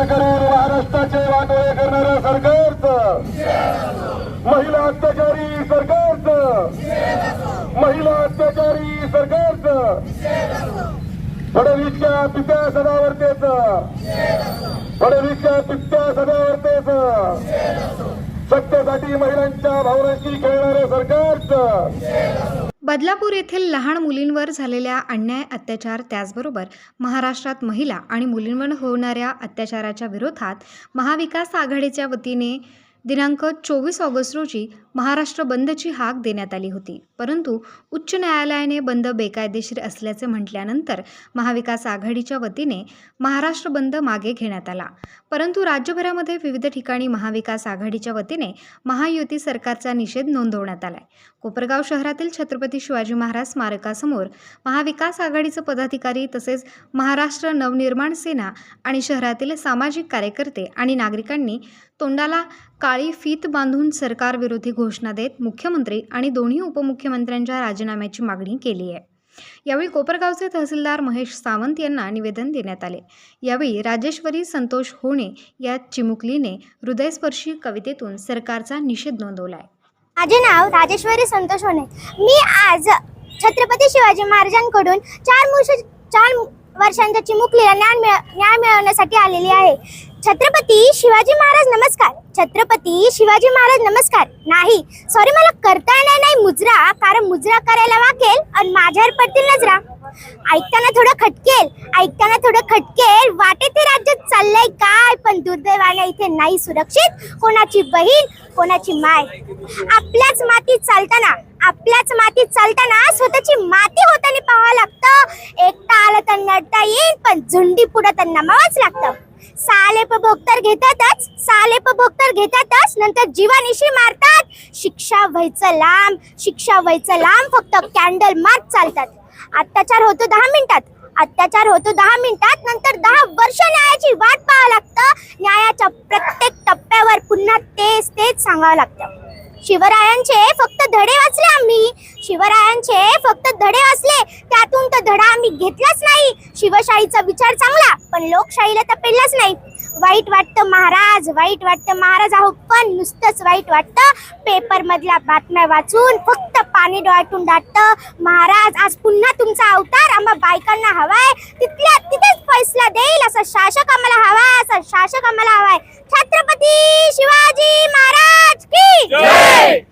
अत्याचार करून महाराष्ट्राचे वाटोळे करणाऱ्या सरकारचं. महिला अत्याचारी सरकारचं. महिला अत्याचारी सरकारचं. फडणवीसच्या पित्या सदावर्तेच फडणवीसच्या पित्या सदावर्तेच सत्तेसाठी महिलांच्या भावनांशी खेळणाऱ्या सरकारचं. बदलापूर येथील लहान मुलींवर झालेल्या अन्याय अत्याचार त्याचबरोबर महाराष्ट्रात महिला आणि मुलींवर होणाऱ्या अत्याचाराच्या विरोधात महाविकास आघाडीच्या वतीने दिनांक चोवीस ऑगस्ट रोजी महाराष्ट्र बंदची हाक देण्यात आली होती. परंतु उच्च न्यायालयाने बंद बेकायदेशीर असल्याचे म्हटल्यानंतर महाविकास आघाडीच्या वतीने महाराष्ट्र बंद मागे घेण्यात आला. परंतु राज्यभरामध्ये विविध ठिकाणी महाविकास आघाडीच्या वतीने महायुती सरकारचा निषेध नोंदवण्यात आलाय. कोपरगाव शहरातील छत्रपती शिवाजी महाराज स्मारकासमोर महाविकास आघाडीचे पदाधिकारी तसेच महाराष्ट्र नवनिर्माण सेना आणि शहरातील सामाजिक कार्यकर्ते आणि नागरिकांनी तोंडाला काळी फीत बांधून सरकारविरोधी घोषणा देत मुख्यमंत्री आणि दोन्ही उपमुख्यमंत्र्यांच्या राजीनाम्याची मागणी केली आहे. यावेळी कोपरगावचे तहसीलदार महेश सावंत यांना निवेदन देण्यात आले. यावेळी राजेश्वरी संतोष होणे या चिमुकलीने हृदयस्पर्शी कवितेतून सरकारचा निषेध नोंदवला आहे माझे नाव राजेश्वरी संतोष होणे. मी आज छत्रपती शिवाजी महाराजांकडून चार मुश चार वर्षांच्या चिमुकलीला न्याय मिळ न्याय मिळवण्यासाठी आलेली आहे. छत्रपती शिवाजी महाराज नमस्कार. छत्रपती शिवाजी महाराज नमस्कार. नाही सॉरी मला करता येणार नाही मुजरा कारण मुजरा करायला वाकेल आणि माझ्यावर पडतील नजरा. ऐकताना थोडं खटकेल ऐकताना थोडं खटकेल. वाटे ते राज्यात चाललंय काय? पण दुर्दैवाने इथे नाही सुरक्षित कोणाची बहीण कोणाची माय. आपल्याच मातीत चालताना आपल्याच मातीत चालताना स्वतःची माती होताना पाहावं लागतं. एकटा आलं तर नडता येईल पण झुंडी पुढं तर नमावंच लागतं. सालेप भोगतर घेतातच सालेप भोगतर घेतातच नंतर जीवानिशी मारतात. शिक्षा व्हायचं लांब शिक्षा व्हायचं लांब फक्त कॅन्डल मार्क चालतात. अत्याचार होतो दहा मिनिटात अत्याचार होतो दहा मिनिटात नंतर दहा वर्ष न्यायाची वाट पाहावं लागतं. न्यायाच्या प्रत्येक टप्प्यावर पुन्हा तेच तेच सांगावं लागतं. शिवरायांचे फक्त धडे वाचले आम्ही. शिवरायांचे फक्त धडे वाचले. त्यातून तर धडा आम्ही घेतलाच नाही. शिवशाहीचा विचार चांगला पण लोकशाहीला तर पेललाच नाही. वाईट वाटतं महाराज वाईट वाटतं महाराज आहो पण नुसतंच वाईट वाटतं. पेपर मधल्या बातम्या वाचून फक्त पाणी डोळ्यातून दाटतं. महाराज आज पुन्हा तुमचा अवतार आम्हा बायकांना हवाय. तिथल्या तिथेच फैसला देईल असा शासक आम्हाला हवाय असा शासक आम्हाला हवाय. छत्रपती शिवाजी महाराज की